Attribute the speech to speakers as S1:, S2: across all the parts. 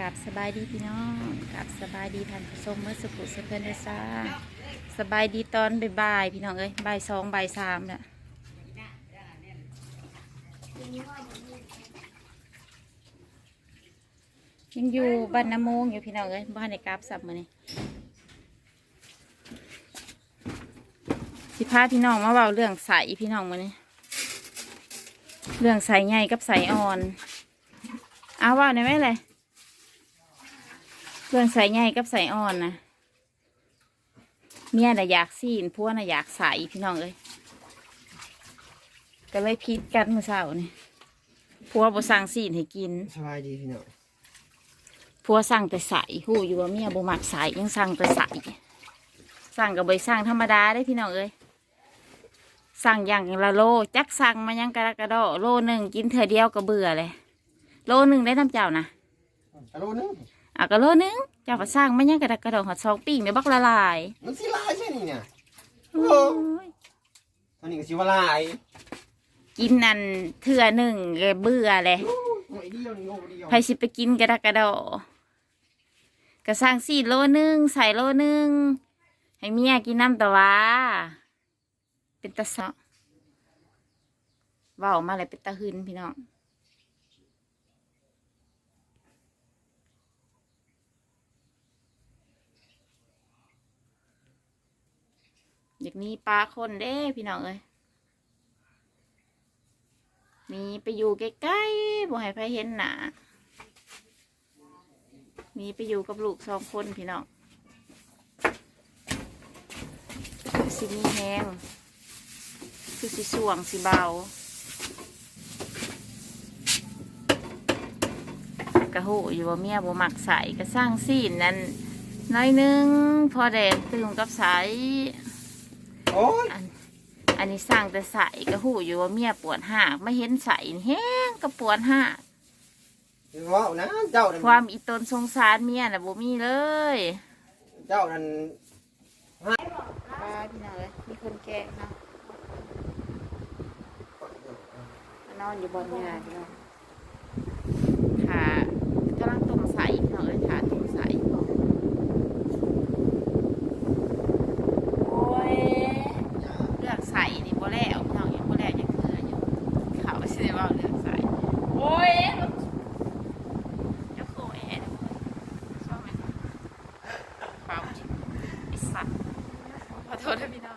S1: กับสบายดีพี่น้องกับสบายดีท่านผู้ชมเมื่อสุขุสเพื่อนได้ซ่าสบายดีตอนบ่ายๆพี่น้องเอ้ยบ่ายสองบ่ายสามเนี่ยยังอยู่บ้านน้ำมงอยู่พี่น้องเอ้ยบ้านในกราบสับมือนี่สิพาพี่น้องมาเบาเรื่องใสพี่น้องมือนี่เรื่องใสใหญ่กับใสอ่อน เอาว่าในอยไหมเลย เรื่องใส่ใหญ่กับใส่อ่อนนะเมียน่ะอยากซีนพวกน่ะอยากใส่พี่น้องเอ้ยก็เลยพิดกันเมื่อเช้านี่พัวบ่สั่งซีนให้กิน
S2: สบายดีพี่น้อง
S1: พัวสั่งแต่ใส่หู้อยู่ว่าเมียบ่มักใส่ยังสั่งแต่ใส่สั่งกับใบสั่งธรรมดาได้พี่น้องเอ้ยสั่งอย่างละโลจักสั่งมายังกระดกกระโดโลหนึ่งกินเธอเดียวก็เบื่อเลย โลหนึ่งได้น้ำเจ้านะ
S2: กะโลนึง
S1: อะก็โลนึงเจ้าก็สร้างไม่ยังกระดักกระดองหอดซองปิ้งในบักละลาย
S2: มันสิลายใช่นี่เนี่ย
S1: โอ้ย
S2: ตอนนี้ก็สิว่าลาย
S1: กินนั่นเถื่อหนึ่งก็เบื่อเลย
S2: โอ้ยเดียวนี่โง่เดียว
S1: ใครสิไปกินกระดักกระดอก็สร้างสี่โลนึงใส่โลนึงให้เมียกินน้ำตะวาเป็นตะเสาะเว้ามาเลยเป็นตะหึนพี่น้อง เด็กนี้ปลาคนเด้พี่น้องเอ้ยมีไปอยู่ใกล้ๆบ่ให้ใครเห็นหนามีไปอยู่กับลูกสองคนพี่น้องสิมีแห้งคือสิสวงสิเบากระหูอยู่ว่าเมียบ่มักใส่ก็สร้างซีนนั่นน้อยหนึง พอแดดตื่มกับใส
S2: โอ้ย
S1: อันอันนี้สร้างแต่ใส่ก็หูอยู่ว่าเมียปวดหากไม่เห็นใส่นี่แห้งก็ปวดหาก
S2: ว้าวนะเจ้านั่น
S1: ความอีตนสงสารเมียน่ะบ่มีเลย
S2: เจ้านั่น
S1: ป้าพี่น้องเลยมีคนแกล้งเนาะมานอนอยู่บนงานพี่น้องขากำลังต้มใส่พี่น้องเอ้ยขาต้มใส่โอ้ย เลือกใส่นี่บ่แล้วพี่น้องยังบ่แล้วยังคืออยู่เขาสิได้เว่าเลือกใส่โอ้ยเดี๋ยวโคแอร์ชอบไหมเปล่าจริงไอ้สัตว์ขอโทษนะพี่น้อง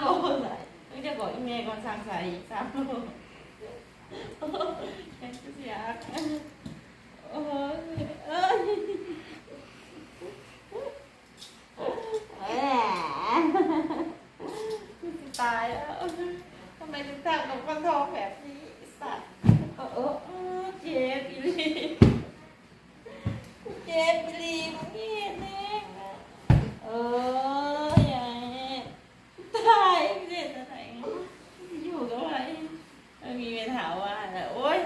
S3: โลเลยไม่จะบอกอีเมลก่อนสั่งใส่อีกสามโลยังเสียโอ้ยเอ้ยตายแล้วทำไมถึงทำกับคนทองแบบนี้สัตว์โอ้โหเจ็บอีลีเจ็บปรีมึงเห็นเองเอออย่าตายเจ็บอะไรอยู่กับอะไรมันมีเมถาว่าน่ะโอ๊ย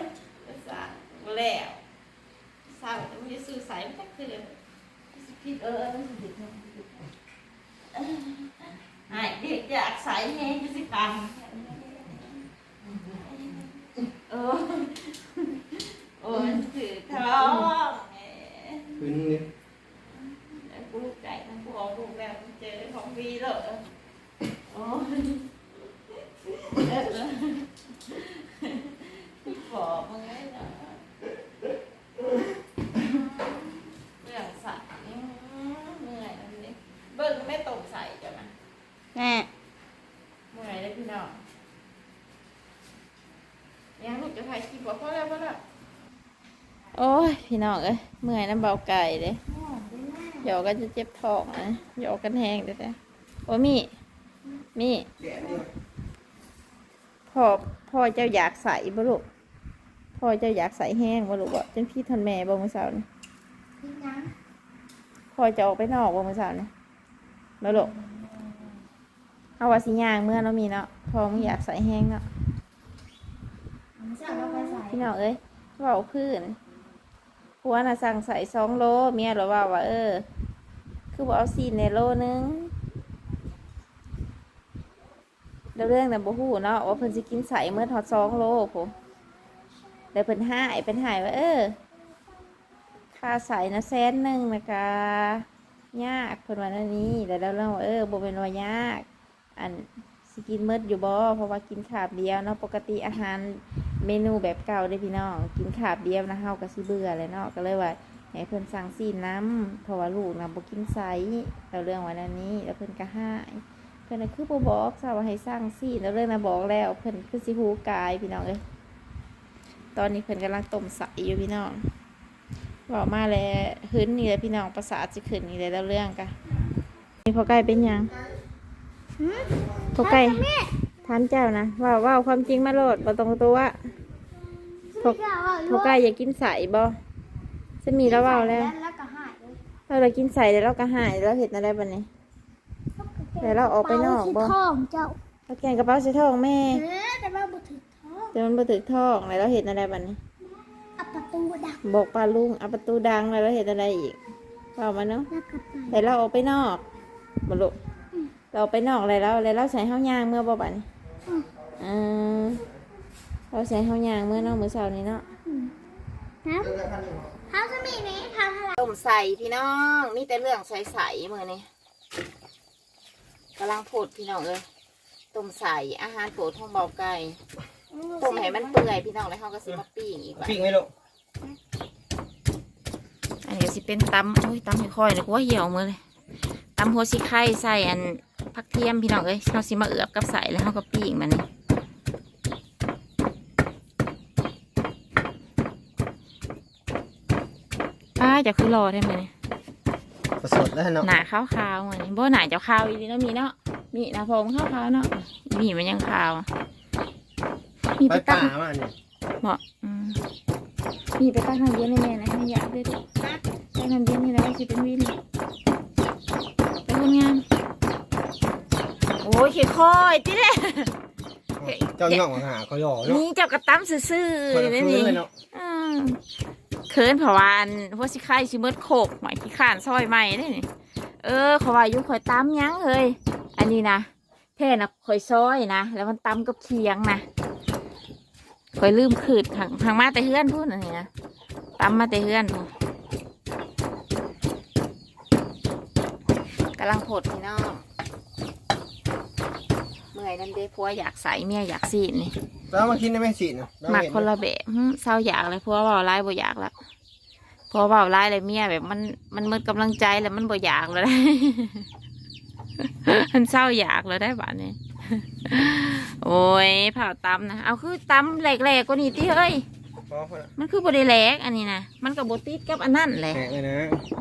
S3: ประสาทกู แล้วสาวจะไม่สื่อสายไม่ได้คือผิดเออมันผิดไอ้เด็กอยากใส่แห้งจะสิกังเออโอ้ยถือท้อง
S2: คืนนี้
S3: กูลูกใจทั้งกูเอาลูกแล้วเจอของวีเหรอโอ้ยบอกมึงไงเนาะเรื่องสัตว์นี่เหนื่อยอันนี้เบิ่งแม่
S1: ได้ต้มใส่จ้ะนะ
S3: แม่
S1: เมื่อไหร่ได้พี่น้อง ยังลูกจะถ่ายคลิปบอกพ่อแล้วพ่อแล้วโอ้ยพี่น้องเอ้ยเมื่อยน้ำเบาไก่เลยหยอกกันจะเจ็บท้องนะหยอกกันแห้งเด้อแต่โอ้มีมี
S2: แดดนี่
S1: พ่อพ่อเจ้าอยากใส่บ่ลูกพ่อเจ้าอยากใส่แห้งบ่ลูกบ่จนพี่ทันแม่บ่มื้อเช้านี่
S3: พี่น้
S1: พ่อจะออกไปนอกบ่มื้อเช้านี่บ่ลูกเอาว่าสิย่างเมื่อเนาะมีเนาะพ่อมึงอยากใส่แห้งเนาะำ
S3: จะเอาไปใส่
S1: พี่น้องเอ้ยเว่าพื้นผัวน่ะสั่งใส่สองโลเมียเราว่าว่า เออ คือบอกเอาซีนในโลนึงแล้วเรื่องน่ะบ่ฮู้เนาะว่าเพิ่นสิกินใส่เมื่อทอดสองโลผมแล้วเพิ่นหายเพิ่นหายว่าเออค่าใส่นะแสนหนึ่งนะคะยากเพิ่นว่านั่นนี้แล้วเราเล่าว่าเออบ่เป็นว่ายาก อันสิกินเมดอยู่บ่เพราะว่ากินขาบเดียวเนาะปกติอาหาร เมนูแบบเก่าได้อพี่น้อง กินขาบเดียวนะเฮาก็สิเบื่อเลยเนาะก็เลยว่าให้เพิ่นสั่งซีนน้ำเพราะว่าลูกนะบ่กินไสแล้วเรื่องวันนั้นนี้แล้วเพิ่นก็หายเพิ่นน่ะคือบ่บอกซะว่าให้สั่งซีนแล้วเรื่องน่ะบอกแล้ว เพิ่นคือสิฮู้กายพี่น้องเอ้ยตอนนี้เพิ่นกำลังต้มใสอยู่พี่น้องบอกมาแล้วหึนนี่แหละพี่น้องประสาทสิขึ้นนี่แหละแล้วเรื่องกะนี่พอใกล้เป็นหยังพอใกล้ถามเจ้านะว่าว่าความจริงมาโลดบ่ตรงตัว พกพอใกล้อยากกินใส่บ่จะมีแล้วเว่าแล้ว
S3: แล้วก็หายเลย
S1: เราเรากินใส่แล้วเราก็หายแล้วเห็ดอะไรบัดนี้เดี๋ยวเราออกไปนอกบ่
S3: ท้องเจ้า
S1: เราแกงกระเป๋าใส่ท้องแม่
S3: เออแต่ว่าบุถึงท้อง
S1: แต่มันบ่ถึกท้องแล้วเราเห็ดอะไรบัดนี้
S3: เอาประตูดัก
S1: บอกปลาลุงเอาประตูดังแล้วเราเห็ดอะไรอีกเปล่ามาเนาะ
S3: แล้วก็ไป
S1: แต่เราออกไปนอกบ่ลูกเราออกไปนอกอะไรแล้วแล้วเราใส่ห้องยางเมื่อบ่บัดนี้อืม เราใส่ห้องยางเมื่อนอกมื้อเช้านี้เนาะ
S3: นะ
S2: เรื่องพันหนึ่ง
S3: เขาจะมีนี้ทำอะไร
S1: ต้มใส่พี่น้องมีแต่เรื่องใสๆมือนี่กำลังโพดพี่น้องเอ้ยต้มใส่อาหารโปรดของเบาไก่ต้มให้มันเปื่อยพี่น้องแล้วเขาก็สิมาปิ้งอีกว่ะ
S2: ปิ้งไหมลูก
S1: อันนี้สิเป็นตำโอ้ยตำไม่ค่อยเลยกูว่าเหี่ยวมือเลยตำหัวสิไข่ใส่อันผักเทียมพี่น้องเอ้ยเขาสิมาเอือบกับใส่แล้วเขาก็ปิ้งมันนี่ จะคือรอได้ไหมเนี่ย
S2: ผสมแล้วเนาะ
S1: หนาขาวขาวๆเหมือนบ่หนาจะขาวอีนี่เนาะมีเนาะมีหนาผมขาวขาวๆเนาะมีมันยังขาว มี
S2: ไป
S1: ไปตั้
S2: ป่างมาเนี่ย
S1: เหมาะอืมมีไปตั้งน้ำเย็นในแม่นะให้ยาด้วยดิตั้งน้ำเย็นนี่แล้วสิเป็นวินไปคนงานโอ้ยค่อยๆติเด้
S2: เจ้าย่องมาหาเขาหย่อเนาะ
S1: นี่เจ้ากระตั้มซื่อ
S2: คน
S1: ๆ
S2: ละ
S1: นี่
S2: คื
S1: นี่
S2: น เคิน
S1: เพราะวาอันหัวสิไข่ชิมดโขกหมายขี้ข้านซอยใหม่นี่นี่เออเขาว่ายู่ข่อยตำยั้งเฮ้ยอันนี้นะแท่นะข่อยซอยนะแล้วมันตำกับเคียงนะข่อยลืมขืดทางทางมาแต่เฮือนพูดอันนี้นะตำมาแต่เฮือนพู้นกำลังผดพี่น้อง มื่อยนั่นเด้พัวอยากใส่เมียอยากสีนี่
S2: แล้วมากินได้ไหมสิเนาะแล้ว
S1: หมัก
S2: เห็
S1: คนละแบบหึเศร้าอยากเลยเพราะว่าเบาไล่บ่อยากละเพราะว่าเบาไล่เลยเมียแบบมันมันหมดกำลังใจแล้วมันบ่อยากเลยมันเศร้าอยากเลยได้บ้านี้ โอ้ยเผาตำนะเอาคือตำแหลกๆกว่านี้ที่เฮ้ย
S2: พอพอละ
S1: มันคือบริแหลกอันนี้นะมันกับบติดกับอันนั่นแหละ
S2: แหกเลยนะ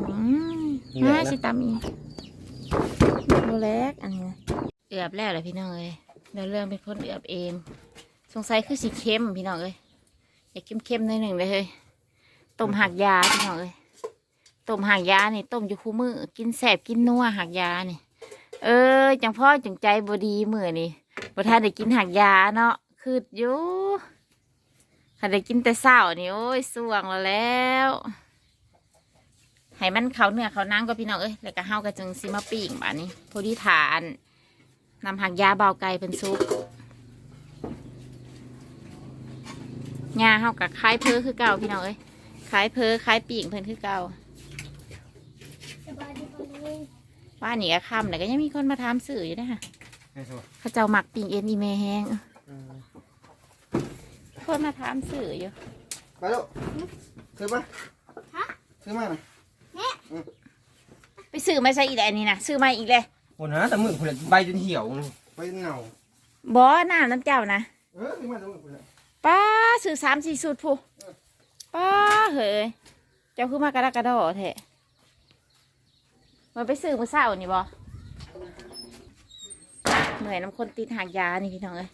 S1: อืม
S2: เหนื่อย
S1: น่า
S2: นะ
S1: สิตำอีกบริแหลกอันนี้นะ เอือบแล้วเลยพี่น้องเอ้ยเดี๋ยวเรื่องเป็นคนเอือบเอง สงสัยคือสีเข้มพี่น้องเอ้ยอยากเข้มๆหน่อยหนึ่งเลยเฮ้ยต้มหักยาพี่น้องเอ้ยต้มหักยานี่ต้มอยู่คู่มือกินแสบกินนัวหักยานี่ เออจังพ่อจังใจบดีมือนี่บ่ทันได้กินหักยาเนาะคืออยู่ถ้าได้กินแต่เศร้านี่โอ้ยสวงแล้วแล้วให้มันเขาเนื้อเขานั่งก็พี่น้องเอ้ยแล้วก็เฮาก็จึงสิมาปิ้งบาดนี้พอดีทาน นำหักยาเบาไก่เป็นซุปงาเฮากับคล้ายเพอคือเก่าพี่น้องเอ้ยคล้ายเพอคล้ายปีกเพิ่นคือเก่า
S3: สบายดีปะลุง
S1: ว่านี่ก็ค่ำแต่ก็ยังมีคนมาถามสื่ออยู่นะฮะ
S2: ให้สบาย
S1: เขาเจ้าหมักปีกเอ็นอีเมแห้ง
S2: อืม
S1: คนมาถามสื่ออยู่
S2: ไปลูกซื้อมาซื้อมาหน่อย
S1: ไปสื่อมาใช่อีกแล้วอันนี้นะสื่อมาอีกเลย
S2: คนนะแต่มือคนละใบจนเหี่ยวเลยใบจนเน่า
S1: บ่น้ำน้ำเจ้านะ
S2: เออซื้อมาแต่มือคนละ
S1: ป้าซื้อสามสี่สูตรผู้ป้าเฮ้ยเจ้าคือมากระดกกระดอแท้มันไปซื้อมือเศร้านี่บ่เหนื่อยน้ำคนติดหากยานี่พี่น้องเอ้ย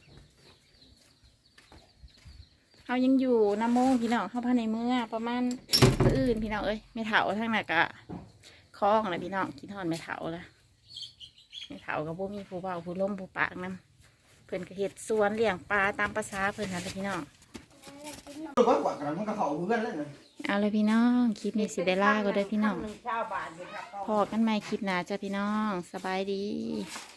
S1: เขายังอยู่น้ำโมงพี่น้องเขาพาในเมื่อประมาณมื้ออื่นพี่น้องเอ้ยไม่เถาทั้งนั้นกะคล้องเลยพี่น้องกินทอนไม่เถาละ ไม่เถากับผู้มีผู้เบาผู้ล้มผู้ปากนํเพิ่นก็เฮ็ดสวนเลี้ยงปลาตามภาษาเพิ่นนั่นแหละพี่น้อง
S2: ตัวกว่ากันมันก็เขาเพื่อนแล้วนะ
S1: เอาเลยพี่น้องคลิปนี้สิได้ลาก็ได้อพี่น้อง
S3: หนึ่งเช้าบาทอยู่ครับ
S1: พอกันใหม่คลิปหน้าจ้ะพี่น้อง สบายดี
S3: เ